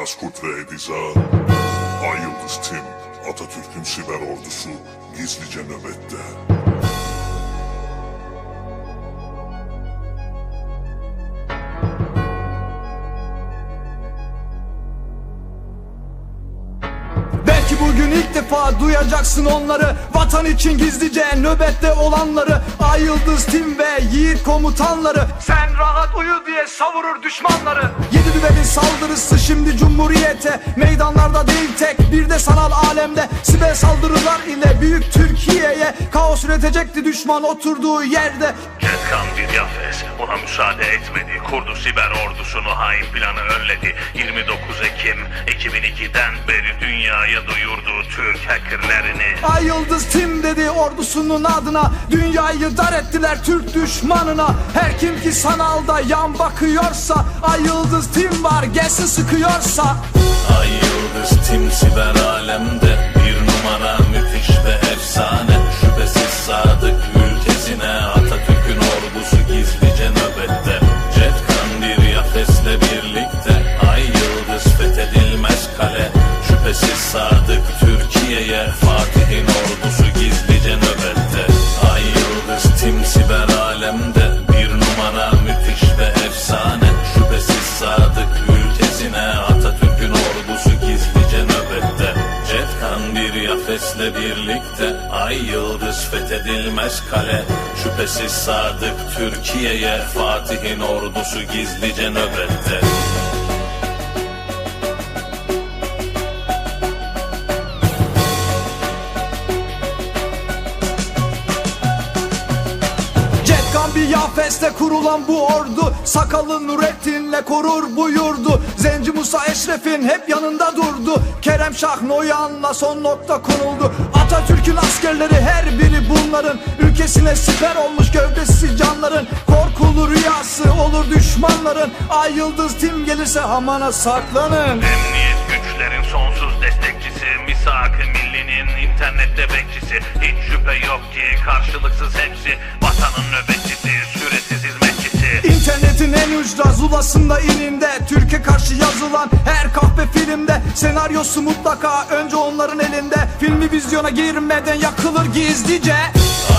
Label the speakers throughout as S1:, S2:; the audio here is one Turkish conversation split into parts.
S1: Beyaz Kurt ve Ediza. Ay Yıldız Tim Atatürk'ün siber ordusu gizlice nöbette
S2: bugün ilk defa duyacaksın onları. Vatan için gizlice nöbette olanları. Ay Yıldız Tim ve Yiğit komutanları. Sen rahat uyu diye savurur düşmanları. Yedi düvenin saldırısı şimdi cumhuriyete. Meydanlarda değil tek bir de sanal alemde. Siber saldırılar ile büyük Türkiye'ye Kaos üretecekti düşman oturduğu yerde
S3: Ketkan bir yafes ona müsaade etmedi. Kurdu siber ordusunu hain planı önledi. 29 Ekim 2002'den beri dünyaya duyurdu Türk hackerlerini.
S2: Ay Yıldız Tim dedi ordusunun adına Dünyayı dar ettiler Türk düşmanına Her kim ki sanalda yan bakıyorsa Ay Yıldız Tim var gelsin sıkıyorsa
S4: Türkiye'ye Fatih'in ordusu gizlice nöbette. Ay yıldız tim siber alemde Bir numara müthiş ve efsane. Şüphesiz sadık ülkesine Atatürk'ün ordusu gizlice nöbette. Cetkan bir yafesle birlikte Ay yıldız fethedilmez kale. Şüphesiz sadık Türkiye'ye Fatih'in ordusu gizlice nöbette
S2: Cetkan bir yafeste kurulan bu ordu Sakalı Nurettin'le korur bu yurdu. Zenci Musa Eşref'in hep yanında durdu. Kerem Şah Noyan'la son nokta konuldu Atatürk'ün askerleri her biri bunların. Ülkesine siper olmuş gövdesi canların. Korkulu rüyası olur düşmanların. Ay yıldız tim gelirse hamana saklanın.
S3: Emniyet güçlerin sonsuz destekçisi Misak-ı millinin internette bekçisi. Hiç şüphe yok ki karşılıksız hepsi
S2: ücra zulasında ininde Türkiye karşı yazılan her kahpe filmde Senaryosu mutlaka önce onların elinde. Filmi vizyona girmeden yakılır gizlice.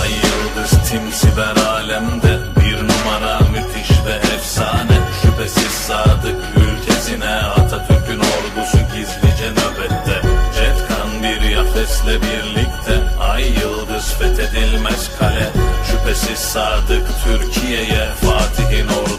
S4: Ay yıldız tim siber alemde. Bir numara müthiş ve efsane. Şüphesiz sadık ülkesine Atatürk'ün ordusu gizlice nöbette. Cetkan bir yafesle birlikte. Ay yıldız fethedilmez kale. Şüphesiz sadık Türkiye'ye Fatih'in ordusu